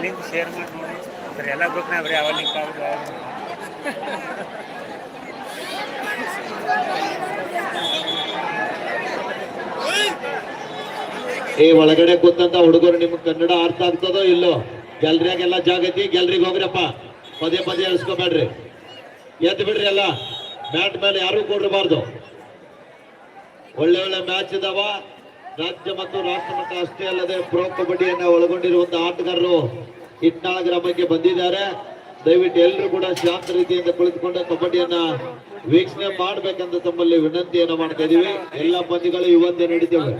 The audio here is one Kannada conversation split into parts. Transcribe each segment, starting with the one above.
ಲಿಂಕ್ ಶೇರ್ ಮಾಡಿ ನೋಡಿ ಅಂದ್ರೆ ಎಲ್ಲ ಗ್ರೂಪ್ನಾಗ ಬರೀ ಅವ ಲಿಂಕ್ ಆಗೋದು ಈ ಒಳಗಡೆ ಕೂತಂತ ಹುಡುಗರು ನಿಮ್ಗೆ ಕನ್ನಡ ಅರ್ಥ ಆಗ್ತದೋ ಇಲ್ಲೋ? ಗ್ಯಾಲ್ರಿಯಾಗೆಲ್ಲ ಜಾಗ ಐತಿ ಗೆಲ್ರಿಗೆ ಹೋಗ್ರಪ್ಪ. ಪದೇ ಪದೇ ಎಳ್ಸ್ಕೊಬೇಡ್ರಿ. ಎದ್ದು ಬಿಡ್ರಿ ಎಲ್ಲ. ಮ್ಯಾಟ್ ಮೇಲೆ ಯಾರು ಕೊಡ್ರಬಾರ್ದು. ಒಳ್ಳೆ ಒಳ್ಳೆ ಮ್ಯಾಚ್ ಇದಾವ. ರಾಜ್ಯ ಮತ್ತು ರಾಷ್ಟ್ರ ಮಟ್ಟ ಅಷ್ಟೇ ಅಲ್ಲದೆ ಪ್ರೋ ಕಬಡ್ಡಿಯನ್ನ ಒಳಗೊಂಡಿರುವಂತಹ ಆಟಗಾರರು ಇಟ್ನಾಳ ಗ್ರಾಮಕ್ಕೆ ಬಂದಿದ್ದಾರೆ. ದಯವಿಟ್ಟು ಎಲ್ಲರೂ ಕೂಡ ಶಾಂತ ರೀತಿಯಿಂದ ಕುಳಿತುಕೊಂಡು ಕಬಡ್ಡಿಯನ್ನ ವೀಕ್ಷಣೆ ಮಾಡ್ಬೇಕಂತ ತಮ್ಮಲ್ಲಿ ವಿನಂತಿಯನ್ನ ಮಾಡ್ತಾ ಇದೀವಿ. ಎಲ್ಲ ಪಂದ್ಯಗಳು ಇವತ್ತೇ ನಡೀತೇವೆ.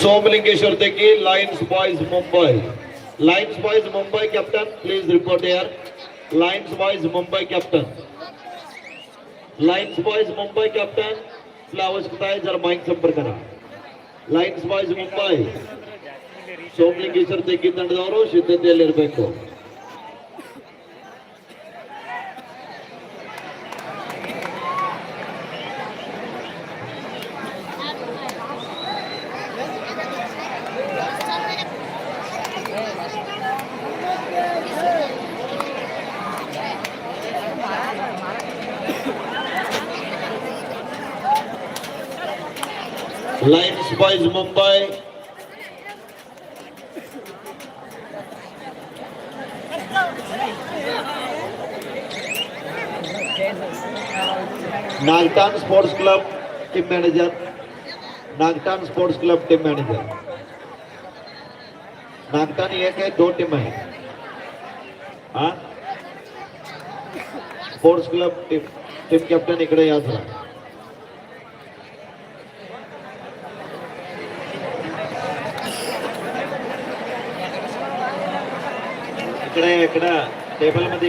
Somlingeswar Teki, Lions Boys Mumbai. Lions Boys Mumbai captain, please report here. Lions Boys Mumbai captain. Lions Boys Mumbai captain, आपल्या आवश्यकता आहे जरा माईक संपर्क करा ಲೈನ್ಸ್ ಬಾಯ್ಸ್ ಮುಂಬೈ ಸೋಮಲಿಂಗೇಶ್ವರ ತೆಗ್ಗಿ ತಂಡದವರು ಸಿದ್ಧತೆಯಲ್ಲಿರಬೇಕು lions boys Mumbai Nagtan sports club team manager Nagtan sports club team manager Nagtan एक है, दो टीम है। Sports club team team captain इकड़े याद रहा ఉన్నాయి ఇక్కడ టేబుల్ మీద.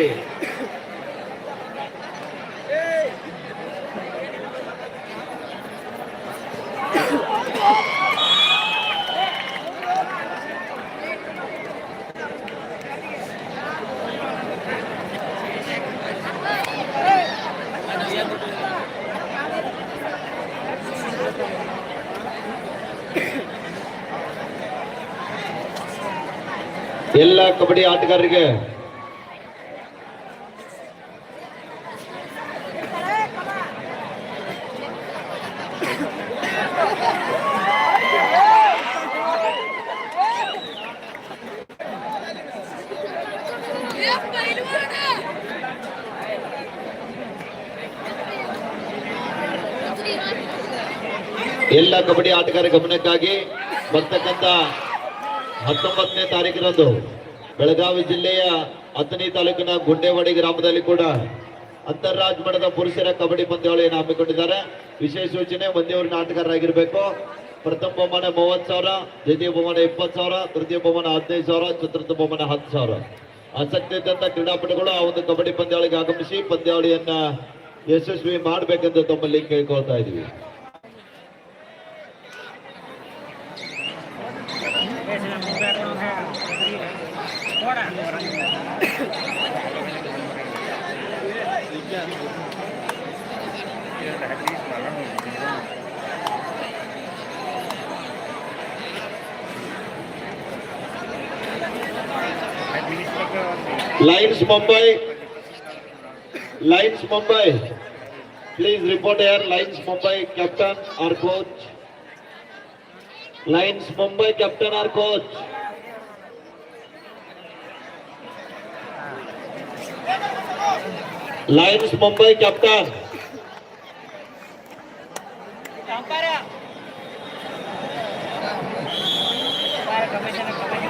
ಎಲ್ಲ ಕಬಡ್ಡಿ ಆಟಗಾರರಿಗೆ. ಎಲ್ಲ ಕಬಡ್ಡಿ ಆಟಗಾರ ಗಮನಕ್ಕಾಗಿ ಬರ್ತಕ್ಕಂತ ಹತ್ತೊಂಬತ್ತನೇ ತಾರೀಕಿನಂದು ಬೆಳಗಾವಿ ಜಿಲ್ಲೆಯ ಹತ್ತನೇ ತಾಲೂಕಿನ ಗುಂಡೇವಾಡಿ ಗ್ರಾಮದಲ್ಲಿ ಕೂಡ ಅಂತಾರಾಜ್ಯ ಮಟ್ಟದ ಪುರುಷರ ಕಬಡ್ಡಿ ಪಂದ್ಯಾವಳಿಯನ್ನು ಹಮ್ಮಿಕೊಂಡಿದ್ದಾರೆ. ವಿಶೇಷ ಸೂಚನೆ ಒಂದೇವರಿನ ಆಟಗಾರರಾಗಿರ್ಬೇಕು. ಪ್ರಥಮ ಬಹುಮಾನ ಮೂವತ್ತು ಸಾವಿರ, ದ್ವಿತೀಯ ಬಹುಮಾನ ಇಪ್ಪತ್ತು ಸಾವಿರ, ತೃತೀಯ ಬಹುಮಾನ ಹದಿನೈದು ಸಾವಿರ, ಚತುರ್ಥ ಬಹುಮಾನ ಹತ್ತು ಸಾವಿರ. ಆಸಕ್ತಿ ಇದ್ದಂತ ಕ್ರೀಡಾಪಟುಗಳು ಆ ಒಂದು ಕಬಡ್ಡಿ ಪಂದ್ಯಾವಳಿಗೆ ಆಗಮಿಸಿ ಪಂದ್ಯಾವಳಿಯನ್ನ ಯಶಸ್ವಿ ಮಾಡಬೇಕೆಂದು ತಮ್ಮಲ್ಲಿ ಕೇಳ್ಕೊಳ್ತಾ ಇದೀವಿ Lines Mumbai. Lines Mumbai. Please report here. Lines Mumbai captain or coach. Lines Mumbai captain or coach. Lions Mumbai captain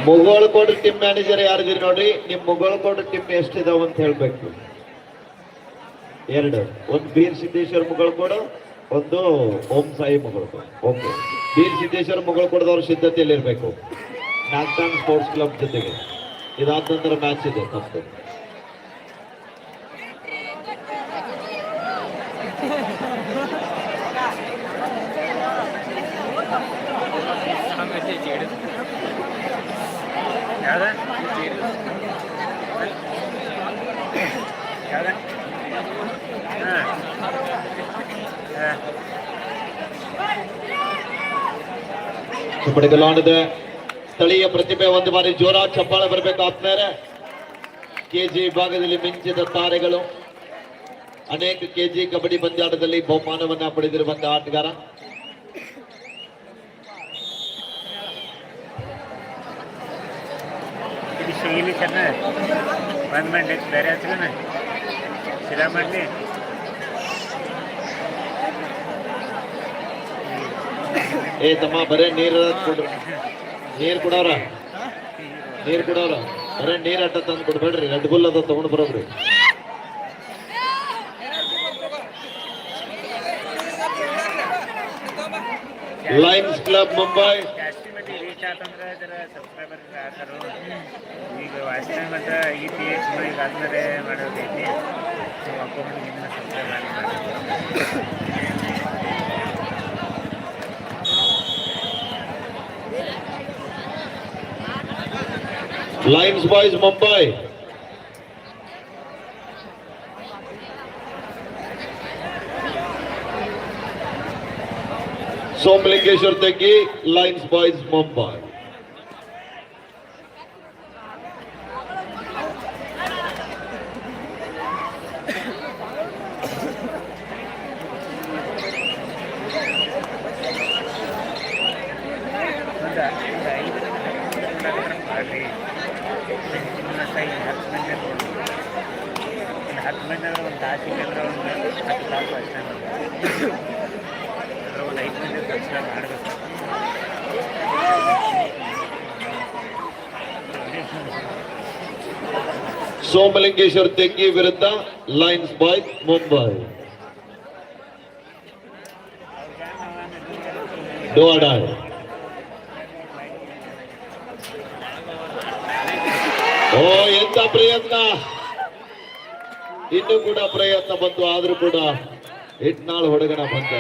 Mugalkod team manager ಯಾರಿದ್ದೀರಿ ನೋಡ್ರಿ? ನಿಮ್ ಮುಗೋಳಕೋಡ್ ಟೀಮ್ ಎಷ್ಟಿದಾವ ಅಂತ ಹೇಳ್ಬೇಕು. ಎರಡು. ಒಂದು ಬೀರ್ ಸಿದ್ದೇಶ್ವರ ಮುಗೋಳಕೋಡು, ಒಂದು ಓಂ ಸಾಯಿ ಮುಗೋಳಕೋಡ್. ಓಕೆ ಬೀರ್ ಸಿದ್ದೇಶ್ವರ ಮುಗೋಳಕೋಡದವ್ರ ಸಿದ್ಧತೆಯಲ್ಲಿ ಇರಬೇಕು ನಾಗ್ತಾನ್ ಸ್ಪೋರ್ಟ್ಸ್ ಕ್ಲಬ್ ಜೊತೆಗೆ. ಇದಾದ ನಂತರ ಮ್ಯಾಚ್ ಇದೆ ತಪ್ಪು ಕಬಡ್ಡಿ ಗೆಲ್ಲೋಣಿದೆ ಸ್ಥಳೀಯ ಪ್ರತಿಭೆ ಒಂದು ಬಾರಿ ಜೋರ ಚಪ್ಪಾಳೆ ಬರಬೇಕು ಆತ್ಮೇಲೆ ಕೆಜಿ ವಿಭಾಗದಲ್ಲಿ ಮಿಂಚಿದ ತಾರೆಗಳು ಅನೇಕ ಕೆಜಿ ಕಬಡ್ಡಿ ಪಂದ್ಯಾಟದಲ್ಲಿ ಬಹುಮಾನವನ್ನ ಪಡೆದಿರುವಂತಹ ಆಟಗಾರ ಇದು ಶೈಲಿ ಚೆನ್ನ ಬಂದ್ ಮಾಡಿ ಬೇರೆ ಹಚ್ಚಿನ ಸಿರಾ ಮಾಡಲಿ ಏ ತಮ್ಮ, ಬರೇ ನೀರು ಕೊಡ್ರಿ. ನೀರು ಕೊಡವ್ರ. ನೀರು ಕೊಡವ್ರ. ಬರೇ ನೀರು ಅಟ್ಟ ತಂದು ಕೊಡ್ಬೇಡ್ರಿ. ರೆಡ್ ಬುಲ್ ಅದ ತಗೊಂಡ್ ಬರೋಬ್ರಿ. ಲೈನ್ಸ್ ಕ್ಲಬ್ ಮುಂಬೈ ಈಗ ಈ ಈಗ ಆದ್ಮೇಲೆ lions boys Mumbai Somalingeshwar Tegi lions boys Mumbai ಹತ್ತು ಮಂದಿ ಅಂದ್ರೆ ಒಂದು ತಾಸಿಗೆ ಅಂದ್ರೆ ಒಂದು ಹತ್ತು ತಾಸು ಅಷ್ಟೇ ಅಂದ್ರೆ ಒಂದು ಐದು ಮಂದಿ ಸಬ್ಸ್ಕ್ರೈಬ್ ಮಾಡಬೇಕು ಸೋಮಲಿಂಗೇಶ್ವರ್ ತೆಗ್ಗಿ ವಿರುದ್ಧ ಲಯನ್ಸ್ ಬಾಯ್ಸ್ ಮುಂಬೈ ಡೋಡಾಯ್ ಓ ಎಂತ ಪ್ರಯತ್ನ ಇನ್ನು ಕೂಡ ಪ್ರಯತ್ನ ಬಂತು ಆದ್ರೂ ಕೂಡ ಇಟ್ನಾಳ್ ಹೊಡಗಣ ಬಂದ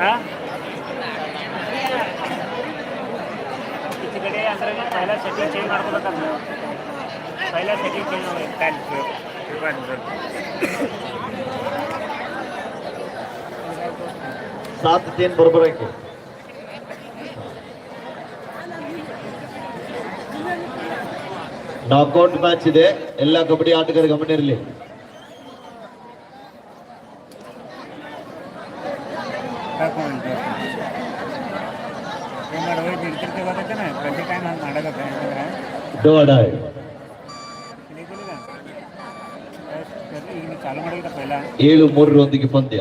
ಹಾಂ ಈಚೆ ಕಡೆ ಅಂದ್ರೆ ಪೈಲ ಸೆಟ್ಟಿಂಗ್ ಚೇಂಜ್ ಮಾಡ್ಕೋಬೇಕಂದ್ರೆ ಪೈಲ ಸೆಟ್ಟಿಂಗ್ ಚೇಂಜ್ ಮಾಡ್ಬೇಕು ಸಾತ್ तीन बरोबर आहे की ನಾಕೌಟ್ ಮ್ಯಾಚ್ ಇದೆ. ಎಲ್ಲ ಕಬಡ್ಡಿ ಆಟಗಾರ ಗಮನ ಇರಲಿ. ಏಳು ಮೂರರೊಂದಿಗೆ ಪಂದ್ಯ.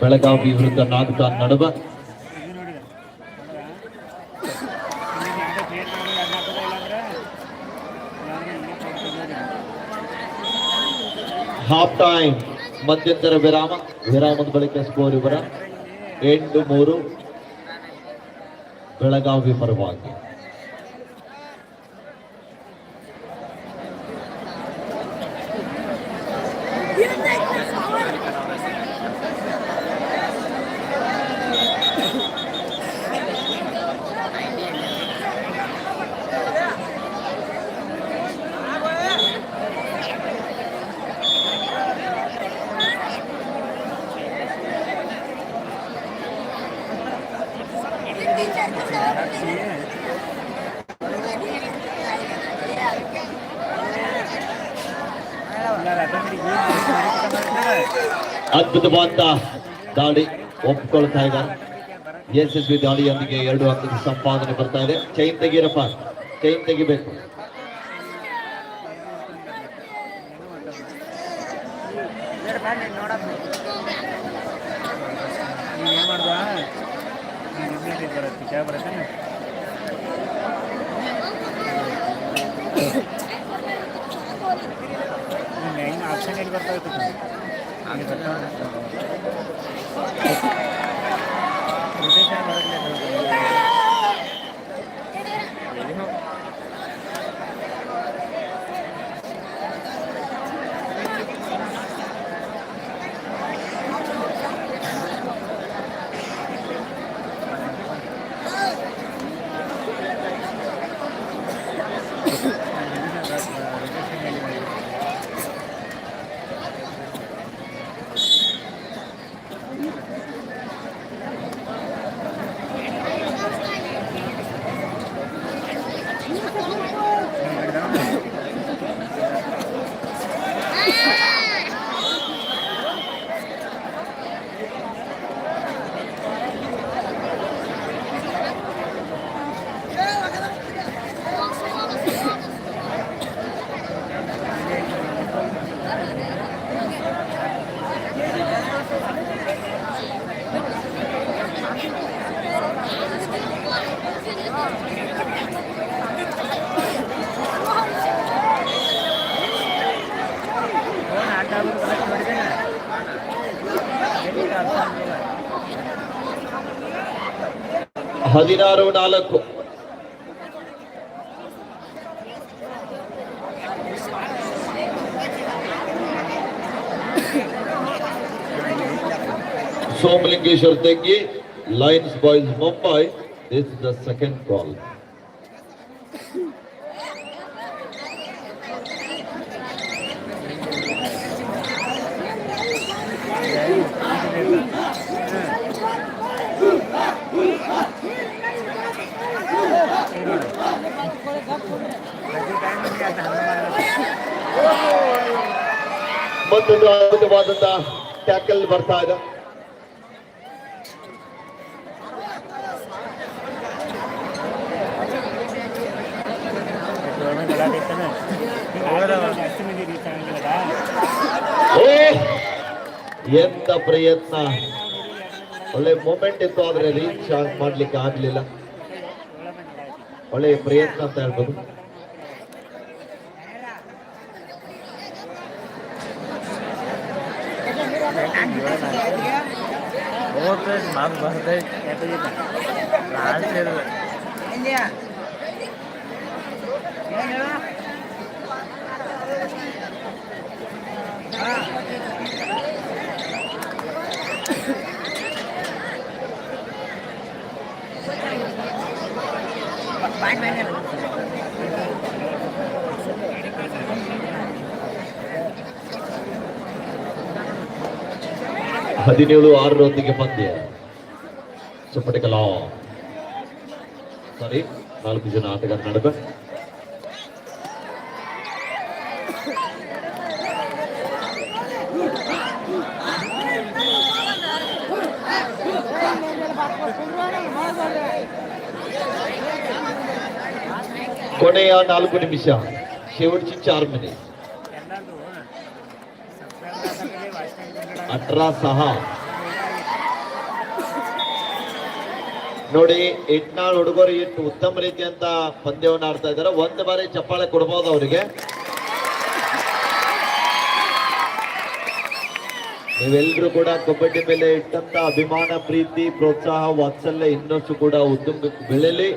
ಬೆಳಗಾವಿ ವಿರುದ್ಧ ನಾಗತಾನ್ ನಡುವ. ಹಾಫ್ ಟೈಮ್ ಮಧ್ಯಂತರ ವಿರಾಮ. ವಿರಾಮದ ಬಳಿಕ ಸ್ಕೋರ್ ಇವರ ಎಂಟು ಮೂರು. ಬೆಳಗಾವಿ ಪರವಾಗಿ. ಅದ್ಭುತವಾದ ದಾಳಿ ಒಪ್ಕೊಳ್ತಾ ಇದ್ದಾರೆ ಯಶಸ್ವಿ ದಾಳಿಯೊಂದಿಗೆ ಎರಡು ಅಂಕದ ಸಂಪಾದನೆ ಬರ್ತಾ ಇದೆ ಚೈನ್ ತೆಗೀರಪ್ಪ ಚೈನ್ ತೆಗಿಬೇಕು ಆಪ್ಷನ್ ಬರ್ತಾ 啊，你别看我这。ಹದಿನಾರು ನಾಲ್ಕು Somalingeshwar Teggi Lions Boys Mumbai this the second call ಮತ್ತೊಂದು ಅದ್ಭುತವಾದಂತ ಟ್ಯಾಕಲ್ ಬರ್ತಾ ಇದೆ. ಎಂತ ಪ್ರಯತ್ನ. ಒಳ್ಳೆ ಮೂಮೆಂಟ್ ಇತ್ತು, ಆದ್ರೆ ರೀಚ್ ಮಾಡ್ಲಿಕ್ಕೆ ಆಗ್ಲಿಲ್ಲ. ಒಳ್ಳೆ ಪ್ರಯತ್ನ ಅಂತ ಹೇಳ್ಬೋದು. ಹೋಗ್ತದೆ ಮಾತು ಬರ್ತೈತೆ ರಾಜ್ಯದ ಹದಿನೇಳು ಆರರೊಂದಿಗೆ ಪಂದ್ಯ ಚಪ್ಪಟೆಕಲ ಸಾರಿ ನಾಲ್ಕು ಜನ ಆಟಗಾರ ನಡುವೆ ಕೊನೆಯ ನಾಲ್ಕು ನಿಮಿಷ शेवटची चार मिनिट अठरा सहा ನೋಡಿ ಇಟ್ನಾಳ್ ಹುಡುಗರು ಇಟ್ಟು ಉತ್ತಮ ರೀತಿಯಂತ ಪಂದ್ಯವನ್ನು ಆಡ್ತಾ ಇದ್ದಾರೆ ಒಂದು ಬಾರಿ ಚಪ್ಪಾಳೆ ಕೊಡ್ಬೋದು ಅವರಿಗೆ ನೀವೆಲ್ಲರೂ ಕೂಡ ಕಬಡ್ಡಿ ಮೇಲೆ ಇಟ್ಟಂತ ಅಭಿಮಾನ ಪ್ರೀತಿ ಪ್ರೋತ್ಸಾಹ ವಾತ್ಸಲ್ಯ ಇನ್ನಷ್ಟು ಕೂಡ ಉತ್ತುಂಗಕ್ಕೆ ಬೆಳೆಯಲಿ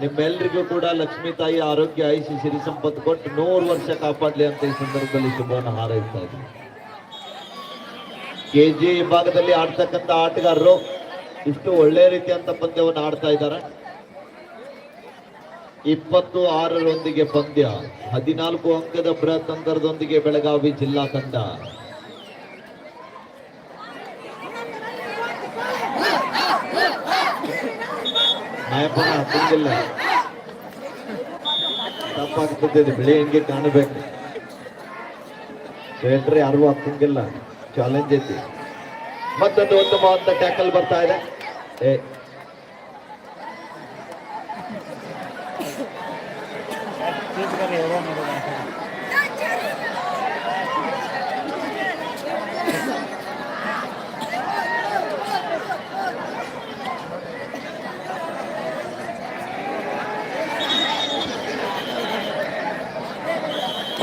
ನಿಮ್ಮೆಲ್ಲರಿಗೂ ಕೂಡ ಲಕ್ಷ್ಮೀ ತಾಯಿ ಆರೋಗ್ಯ ಆಯುಷಿ ಸಿರಿ ಸಂಪತ್ತು ಕೊಟ್ಟು ನೂರು ವರ್ಷ ಕಾಪಾಡ್ಲಿ ಅಂತ ಈ ಸಂದರ್ಭದಲ್ಲಿ ಶುಭವನ್ನು ಹಾರೈಸ್ತಾ ಇದ್ದೀನಿ ಕೆಜಿ ವಿಭಾಗದಲ್ಲಿ ಆಡ್ತಕ್ಕಂತ ಆಟಗಾರರು ಇಷ್ಟು ಒಳ್ಳೆ ರೀತಿಯಂತ ಪಂದ್ಯವನ್ನು ಆಡ್ತಾ ಇದ್ದಾರೆ. ಇಪ್ಪತ್ತು ಆರರೊಂದಿಗೆ ಪಂದ್ಯ, ಹದಿನಾಲ್ಕು ಅಂಕದ ಬೃಹತ್ ಅಂತರದೊಂದಿಗೆ ಬೆಳಗಾವಿ ಜಿಲ್ಲಾ ತಂಡ. ಹತ್ತಂಗಿಲ್ಲ ತಪ್ಪಾಗ್ತದೆ ಬಿಳಿ ಹೆಂಗೆ ಕಾಣಬೇಕು. ಯಾರು ಯಾರಿಗೂ ಹತ್ತಂಗಿಲ್ಲ ಚಾಲೆಂಜ್ ಐತಿ ಮತ್ತೊಂದು ಉತ್ತಮವಾದ ಟ್ಯಾಕಲ್ ಬರ್ತಾ ಇದೆ ಏ ಕೂತ್ಕೊಳ್ಳಿ, ಹೋಗೋ ನೋಡೋಣ.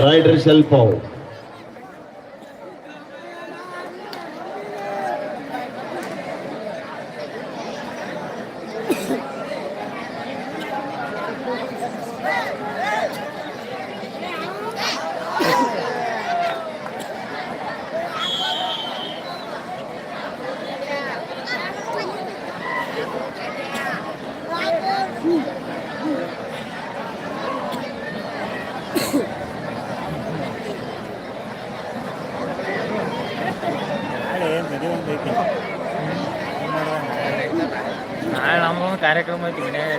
ರೈಡರ್ ಸೆಲ್ಫ್ ನಾಳೆ ಮದುವೆ ಒಂದು ಐತಿ ಏನ್ ಮಾಡೋಣ ನಾಳೆ? ನಾಳೆ ನಮ್ದೊಂದು ಕಾರ್ಯಕ್ರಮ ಐತಿ ಮನ್ಯಾಗ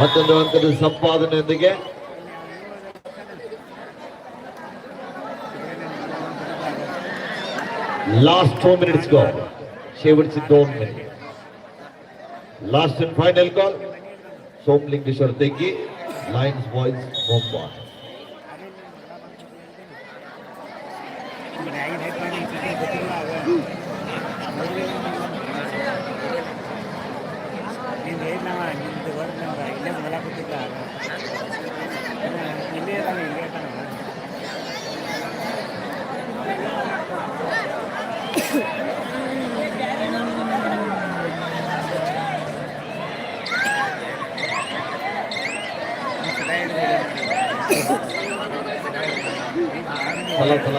ಮತ್ತೊಂದು ಅಂಕದ ಸಂಪಾದನೆಯೊಂದಿಗೆ Last four minutes go. शेवटचे दोन minute last end final call Somalingeshwar Tegi lions boys Mumbai ಚಲ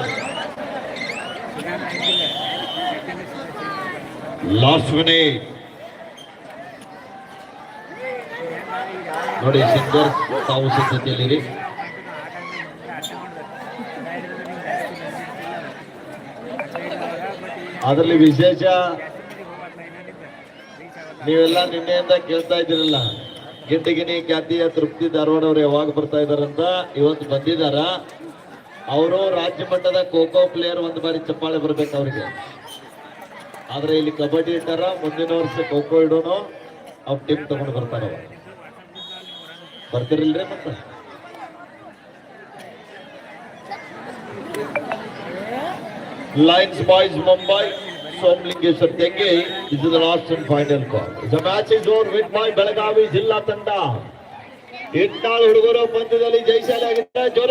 ನೋಡಿ, ಸಿಂಗರ್ ತಾವು ಸಿದ್ಧತೆಯಲ್ಲಿರಿ ಅದರಲ್ಲಿ ವಿಶೇಷ, ನೀವೆಲ್ಲ ನಿನ್ನೆಯಿಂದ ಕೇಳ್ತಾ ಇದ್ದೀರಲ್ಲ ಗಿಡ್ಡಗಿನಿ ಖ್ಯಾತಿಯ ತೃಪ್ತಿ ಧಾರವಾಡ ಅವ್ರು ಯಾವಾಗ ಬರ್ತಾ ಇದಾರಂತ ಇವತ್ತು ಬಂದಿದಾರ ಅವರು ರಾಜ್ಯ ಮಟ್ಟದ ಖೋಖೋ ಪ್ಲೇಯರ್ ಒಂದು ಬಾರಿ ಚಪ್ಪಾಳೆ ಬರ್ಬೇಕು ಅವ್ರಿಗೆ. ಆದ್ರೆ ಇಲ್ಲಿ ಕಬಡ್ಡಿ ಇಟ್ಟಾರ, ಮುಂದಿನ ವರ್ಷ ಖೋ ಖೋ ಇಡೋನು ಅವ್ ಟೀಮ್ ತಗೊಂಡು ಬರ್ತಾರ ಬರ್ತಿರಲ್ರಿ ಮತ್ತ? Lions boys Mumbai Somalingeshwar ತೆಂಗಿ is the last and final call final call. The Belagavi is over with by Belagavi ಜಿಲ್ಲಾ ತಂಡ ಇಟ್ಟಾಳ್ ಹುಡುಗರು ಪಂದ್ಯದಲ್ಲಿ ಜಯಶಾಲಿ ಆಗಿದ್ದಾರೆ. ಜೋರ